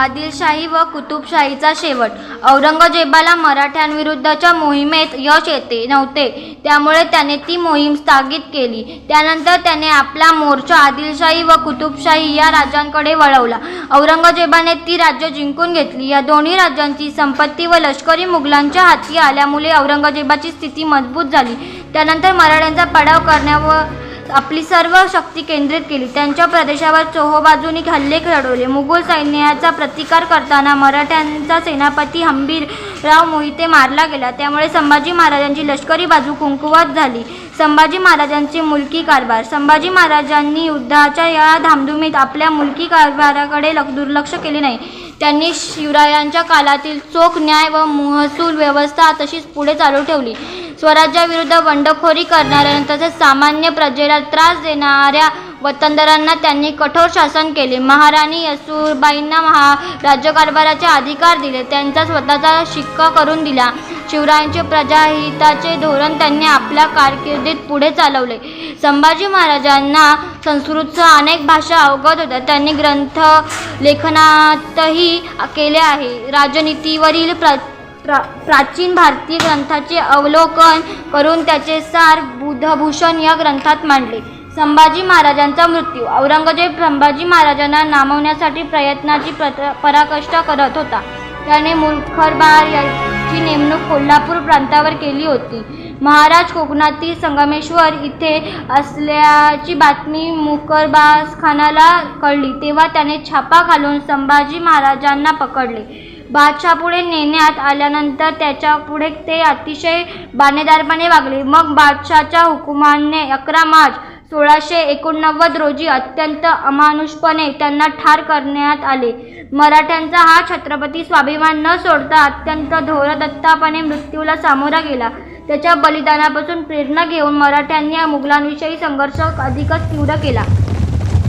आदिलशाही व कुतुबशाहीचा शेवट. औरंगजेबाला मराठ्यांविरुद्धच्या मोहिमेत यश येते नव्हते. त्यामुळे त्याने ती मोहीम स्थगित केली. त्यानंतर त्याने आपला मोर्चा आदिलशाही व कुतुबशाही या राज्यांकडे वळवला. औरंगजेबाने ती राज्य जिंकून घेतली. या दोन्ही राज्यांची संपत्ती व लष्करी मुघलांच्या हाती आल्यामुळे औरंगजेबाची स्थिती मजबूत झाली. त्यानंतर मराठ्यांचा पडाव करण्यावर आपली सर्व शक्ती केंद्रित केली. त्यांच्या प्रदेशावर चोहोबाजूनी हल्ले चढवले मुघल सैन्याचा प्रतिकार करताना मराठ्यांचा सेनापती हंबीरराव मोहिते मारला गेला. त्यामुळे संभाजी महाराजांची लष्करी बाजू कुंकुवत झाली. संभाजी महाराजांचे मुलकी कारभार. संभाजी महाराजांनी युद्धाच्या या धामधुमीत आपल्या मुलकी कारभाराकडे दुर्लक्ष केले नाही. त्यांनी शिवरायांच्या काळातील चोख न्याय व महसूल व्यवस्था तशीच पुढे चालू ठेवली. स्वराज्याविरुद्ध बंडखोरी करणाऱ्या तसेच सामान्य प्रजेला त्रास देणाऱ्या वतनदारांना त्यांनी कठोर शासन केले. महाराणी यसूरबाईंना महा राज्यकारभाराचे अधिकार दिले. त्यांचा स्वतःचा शिक्का करून दिला. शिवरायांचे प्रजाहिताचे धोरण त्यांनी आपल्या कारकिर्दीत पुढे चालवले. संभाजी महाराजांना संस्कृतचं अनेक भाषा अवगत होत्या. त्यांनी ग्रंथ लेखनातही केले आहे. राजनीतीवरील प्र प्रा प्राचीन भारतीय ग्रंथाचे अवलोकन करून त्याचे सार बुधभूषण या ग्रंथात मांडले. संभाजी महाराजांचा मृत्यू. औरंगजेब संभाजी महाराजांना नामवण्यासाठी प्रयत्नाची प्रत पराकष्ट करत होता. त्याने मुखरबार याची नेमणूक कोल्हापूर प्रांतावर केली होती. महाराज कोकणातील संगमेश्वर इथे असल्याची बातमी मुकरबाज खानाला कळली. तेव्हा त्याने छापा घालून संभाजी महाराजांना पकडले. बादशाहपुढे नेण्यात आल्यानंतर त्याच्यापुढे ते अतिशय बाणेदारपणे वागले. मग बादशाहच्या हुकुमाने अकरा मार्च सोळाशे एकोणनव्वद रोजी अत्यंत अमानुषपणे त्यांना ठार करण्यात आले. मराठ्यांचा हा छत्रपती स्वाभिमान न सोडता अत्यंत धोरदत्तापणे मृत्यूला सामोरा गेला. त्याच्या बलिदानापासून प्रेरणा घेऊन मराठ्यांनी या मुघलांविषयी संघर्ष अधिकच तीव्र केला.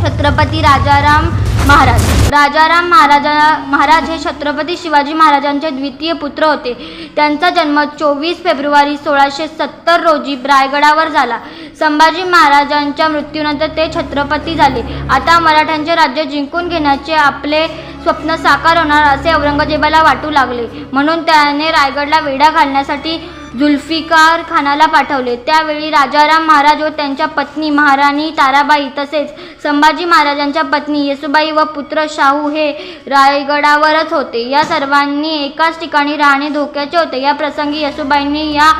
छत्रपती राजाराम महाराज. राजाराम महाराजा महाराज हे छत्रपती शिवाजी महाराजांचे द्वितीय पुत्र होते. त्यांचा जन्म चोवीस फेब्रुवारी सोळाशे सत्तर रोजी रायगडावर झाला. संभाजी महाराजांच्या मृत्यूनंतर ते छत्रपती झाले. आता मराठ्यांचे राज्य जिंकून घेण्याचे आपले स्वप्न साकार होणार असे औरंगजेबाला वाटू लागले. म्हणून त्याने रायगडला वेढा घालण्यासाठी जुल्फिकार खानाला पाठवले. त्यावेळी राजाराम महाराज व त्यांच्या पत्नी महाराणी ताराबाई तसेच संभाजी महाराजांच्या पत्नी येसुबाई व पुत्र शाहू हे रायगडावरच होते. या सर्वांनी एकाच ठिकाणी राहणे धोक्याचे होते. या प्रसंगी येसुबाईंनी या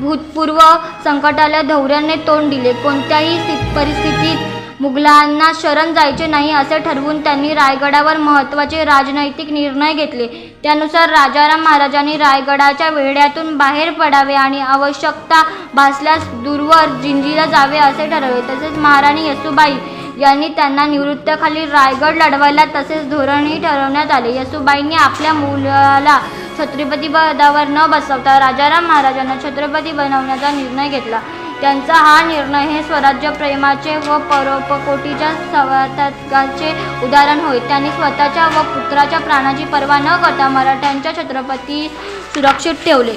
भूतपूर्व संकटाला धैर्याने तोंड दिले. कोणत्याही परिस्थितीत मुघलांना शरण जायचे नाही असे ठरवून त्यांनी रायगडावर महत्त्वाचे राजनैतिक निर्णय घेतले. त्यानुसार राजाराम महाराजांनी रायगडाच्या वेढ्यातून बाहेर पडावे आणि आवश्यकता भासल्यास दूरवर जिंजीला जावे असे ठरवले. तसेच महाराणी येसुबाई यांनी त्यांना निवृत्तखाली रायगड लढवायला तसेच धोरणही ठरवण्यात आले. येसुबाईंनी आपल्या मुलाला छत्रपती पदावर न बसवता राजाराम महाराजांना छत्रपती बनवण्याचा निर्णय घेतला. त्यांचा हा निर्णय हे स्वराज्य प्रेमाचे व परोपकोटीच्या स्वातंत्र्याचे उदाहरण होय. त्यांनी स्वतःच्या व पुत्राच्या प्राणाची पर्वा न करता मराठ्यांच्या छत्रपती सुरक्षित ठेवले.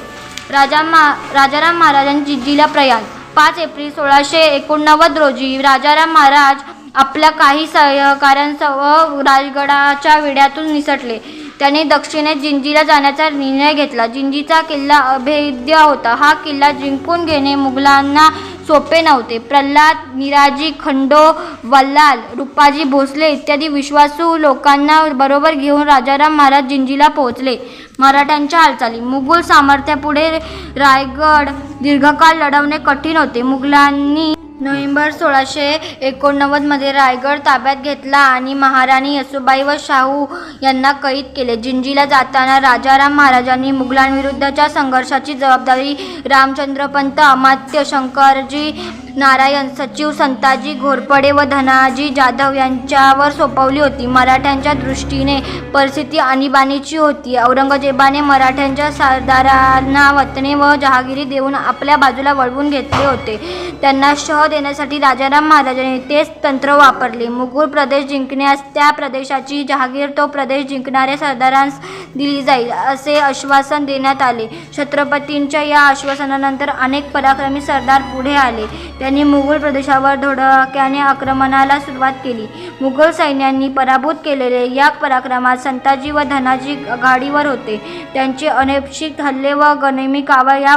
राजा मा राजाराम महाराजांची जिल्हा प्रयाण पाच एप्रिल सोळाशे एकोणनव्वद रोजी राजाराम महाराज आपल्या काही सहकाऱ्यांसह राजगडाच्या विड्यातून निसटले. त्याने दक्षिणेत जिंजीला जाण्याचा निर्णय घेतला. जिंजीचा किल्ला अभेद्य होता. हा किल्ला जिंकून घेणे मुघलांना सोपे नव्हते. प्रल्हाद निराजी खंडो वल्लाल रुपाजी भोसले इत्यादी विश्वासू लोकांना बरोबर घेऊन राजाराम महाराज जिंजीला पोहोचले. मराठ्यांच्या हालचाली. मुघल सामर्थ्यापुढे रायगड दीर्घकाळ लढवणे कठीण होते. मुघलांनी नोव्हेंबर सोळाशे एकोणनव्वदमध्ये रायगड ताब्यात घेतला आणि महाराणी यसूबाई व शाहू यांना कैद केले. जिंजीला जाताना राजाराम महाराजांनी मुघलांविरुद्धच्या संघर्षाची जबाबदारी रामचंद्रपंत अमात्य शंकरजी नारायण सचिव संताजी घोरपडे व धनाजी जाधव यांच्यावर सोपवली होती. मराठ्यांच्या दृष्टीने परिस्थिती आणीबाणीची होती. औरंगजेबाने मराठ्यांच्या सरदारांना वतने व जहागिरी देऊन आपल्या बाजूला वळवून घेतले होते. त्यांना शह देण्यासाठी राजाराम महाराजांनी तेच तंत्र वापरले. मुघल प्रदेश जिंकण्यास त्या प्रदेशाची जहागीर तो प्रदेश जिंकणाऱ्या सरदारांस दिली जाईल असे आश्वासन देण्यात आले. छत्रपतींच्या या आश्वासनानंतर अनेक पराक्रमी सरदार पुढे आले. त्यांनी मुघल प्रदेशावर धोडक्याने आक्रमणाला सुरुवात केली. मुघल सैन्यांनी पराभूत केलेले या पराक्रमात संताजी व धनाजी आघाडीवर होते. त्यांचे अनपेक्षित हल्ले व गनिमी कावा या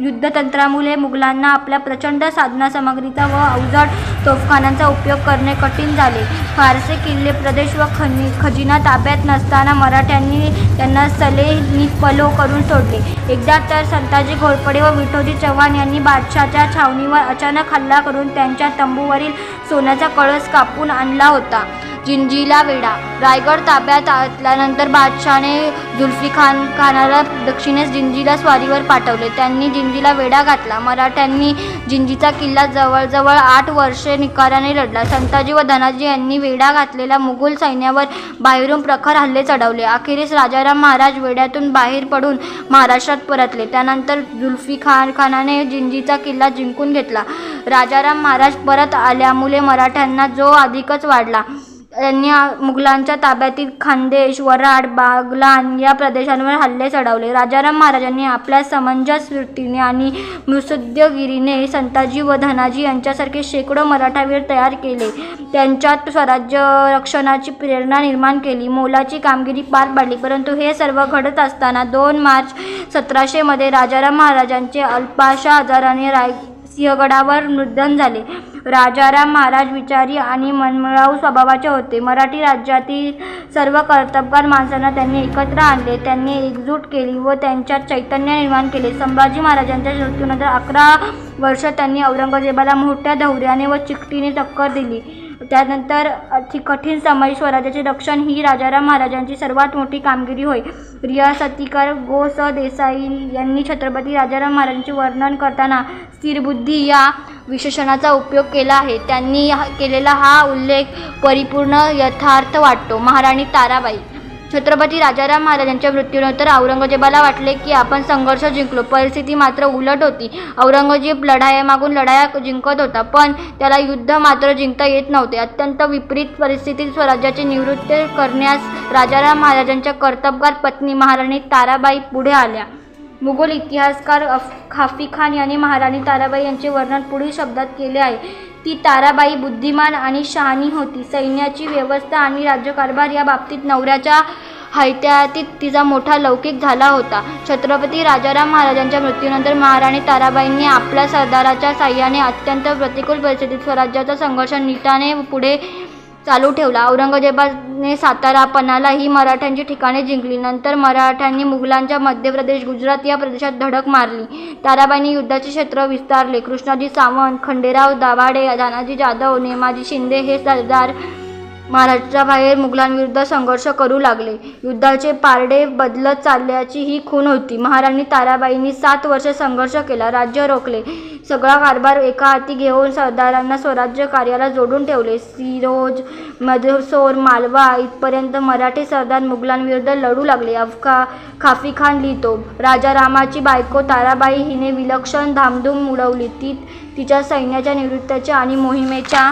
युद्धतंत्रामुळे मुघलांना आपल्या प्रचंड साधनासामग्रीचा व अवजड तोफखानांचा उपयोग करणे कठीण झाले. फारसे किल्ले प्रदेश व खनि खजिना ताब्यात नसताना मराठ्यांनी त्यांना सले निपलो करून सोडले. एकदा तर संताजी घोरपडे व विठोजी चव्हाण यांनी बादशाच्या छावणीवर अचानक हल्ला करून त्यांच्या तंबूवरील सोन्याचा कळस कापून आणला होता. जिंजीला वेढा. रायगड ताब्यात आतल्यानंतर बादशहाने जुल्फी खान खानाला दक्षिणेस जिंजीला स्वारीवर पाठवले. त्यांनी जिंजीला वेढा घातला. मराठ्यांनी जिंजीचा किल्ला जवळजवळ आठ वर्षे निकाराने लढला. संताजी व धनाजी यांनी वेढा घातलेल्या मुघल सैन्यावर बाहेरून प्रखर हल्ले चढवले. अखेरीस राजाराम महाराज वेढ्यातून बाहेर पडून महाराष्ट्रात परतले. त्यानंतर जुल्फी खान खानाने जिंजीचा किल्ला जिंकून घेतला. राजाराम महाराज परत आल्यामुळे मराठ्यांना जो अधिकच वाढला. त्यांनी मुघलांच्या ताब्यातील खानदेश वराड बागलान या प्रदेशांवर हल्ले चढवले. राजाराम महाराजांनी आपल्या समंजस वृत्तीने आणि मुत्सद्देगिरीने संताजी व धनाजी यांच्यासारखे शेकडो मराठावीर तयार केले. त्यांच्यात स्वराज्य रक्षणाची प्रेरणा निर्माण केली. मोलाची कामगिरी पार पाडली. परंतु हे सर्व घडत असताना दोन मार्च सतराशेमध्ये राजाराम महाराजांचे अल्पाशा आजाराने राय सिंहगडावर निधन झाले. राजाराम महाराज विचारी आणि मनमिळाऊ स्वभावाचे होते. मराठी राज्यातील सर्व कर्तबगार माणसांना त्यांनी एकत्र आणले. त्यांनी एकजूट केली व त्यांच्यात चैतन्य निर्माण केले. संभाजी महाराजांच्या मृत्यूनंतर अकरा वर्ष त्यांनी औरंगजेबाला मोठ्या धैर्याने व चिकटीने टक्कर दिली. त्यानंतर अति कठीण समय स्वराज्याचे रक्षण ही राजाराम महाराजांची सर्वात मोठी कामगिरी होय. रियासतीकार गो स देसाई यांनी छत्रपती राजाराम महाराजांचे वर्णन करताना स्थिरबुद्धी या विशेषणाचा उपयोग केला आहे. त्यांनी केलेला हा उल्लेख परिपूर्ण यथार्थ वाटतो. महाराणी ताराबाई. छत्रपती राजाराम महाराजांच्या मृत्यूनंतर औरंगजेबाला वाटले की आपण संघर्ष जिंकलो. परिस्थिती मात्र उलट होती. औरंगजेब लढायामागून लढाया जिंकत होता पण त्याला युद्ध मात्र जिंकता येत नव्हते. अत्यंत विपरीत परिस्थितीत स्वराज्याचे निवृत्त करण्यास राजाराम महाराजांच्या कर्तबगार पत्नी महाराणी ताराबाई पुढे आल्या. मुघल इतिहासकार अफ खाफी खान यांनी महाराणी ताराबाई यांचे वर्णन पुढील शब्दात केले आहे. ती ताराबाई बुद्धिमान आणि शहाणी होती. सैन्याची व्यवस्था आणि राज्यकारभार या बाबतीत नवऱ्याच्या हैत्यातीत तिचा मोठा लौकिक झाला होता. छत्रपती राजाराम महाराजांच्या मृत्यूनंतर महाराणी ताराबाईंनी आपल्या सरदाराच्या साह्याने अत्यंत प्रतिकूल परिस्थितीत स्वराज्याचा संघर्ष नीटाने पुढे चालू ठेवला. औरंगजेबाने सातारा पन्हाळा ही मराठ्यांची ठिकाणे जिंकली. नंतर मराठ्यांनी मुघलांच्या मध्य प्रदेश गुजरात या प्रदेशात धडक मारली. ताराबाईंनी युद्धाचे क्षेत्र विस्तारले. कृष्णाजी सावंत खंडेराव दाभाडे दानाजी जाधव नेमाजी शिंदे हे सरदार महाराष्ट्राबाहेर मुघलांविरुद्ध संघर्ष करू लागले. युद्धाचे पारडे बदलत चालल्याची ही खूण होती. महाराणी ताराबाईंनी सात वर्ष संघर्ष केला. राज्य रोखले. सगळा कारभार एका हाती घेऊन सरदारांना स्वराज्य कार्याला जोडून ठेवले. सिरोज मधुसोर मालवा इथपर्यंत मराठी सरदार मुघलांविरुद्ध लढू लागले. अफका खाफी खान लिहितो राजा रामाची बायको ताराबाई हिने विलक्षण धामधूम उडवली. ती तिच्या सैन्याच्या निवृत्तीच्या आणि मोहिमेच्या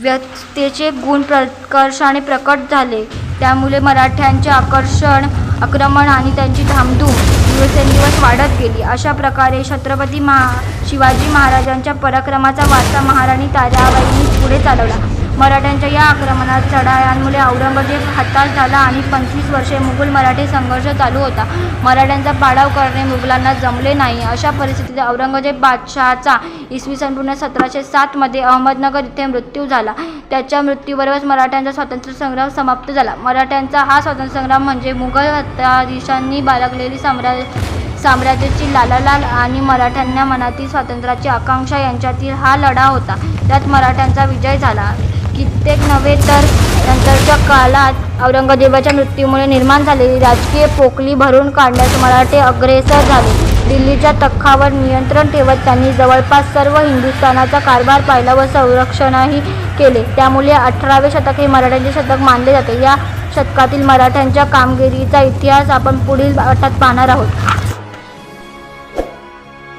व्यक्तेचे गुण प्रकर्षाने प्रकट झाले. त्यामुळे मराठ्यांचे आकर्षण आक्रमण आणि त्यांची धामधूम दिवसेंदिवस वाढत गेली. अशा प्रकारे छत्रपती महा शिवाजी महाराजांच्या पराक्रमाचा वारसा महाराणी ताराबाईंनी पुढे चालवला. मराठ्यांच्या या आक्रमणात चढायांमुळे औरंगजेब हताश झाला आणि पंचवीस वर्षे मुघल मराठी संघर्ष चालू होता. मराठ्यांचा पाडाव करणे मुघलांना जमले नाही. अशा परिस्थितीत औरंगजेब बादशहाचा इसवी सन पूर्ण सतराशे सातमध्ये अहमदनगर इथे मृत्यू झाला. त्याच्या मृत्यूबरोबरच मराठ्यांचा स्वातंत्र्य संग्राम समाप्त झाला. मराठ्यांचा हा स्वातंत्र्य संग्राम म्हणजे मुघल हत्याधीशांनी बाळगलेली साम्राज्य साम्राज्याची लालालाल आणि मराठ्यांना मनातील स्वातंत्र्याची आकांक्षा यांच्यातील हा लढा होता. त्यात मराठ्यांचा विजय झाला. कित्येक नव्हे तर नंतरच्या काळात औरंगजेबाच्या मृत्यूमुळे निर्माण झालेली राजकीय पोकली भरून काढण्यास मराठे अग्रेसर झाले. दिल्लीच्या तख्खावर नियंत्रण ठेवत त्यांनी जवळपास सर्व हिंदुस्थानाचा कारभार पाहिला व संरक्षणही केले. त्यामुळे अठरावे शतक हे मराठ्यांचे शतक मानले जाते. या शतकातील मराठ्यांच्या कामगिरीचा इतिहास आपण पुढील पाठात पाहणार आहोत.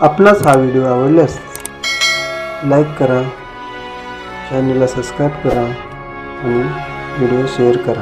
आपलाच हा व्हिडिओ आवडल्यास लाईक करा चॅनलला सबस्क्राईब करा आणि व्हिडिओ शेअर करा.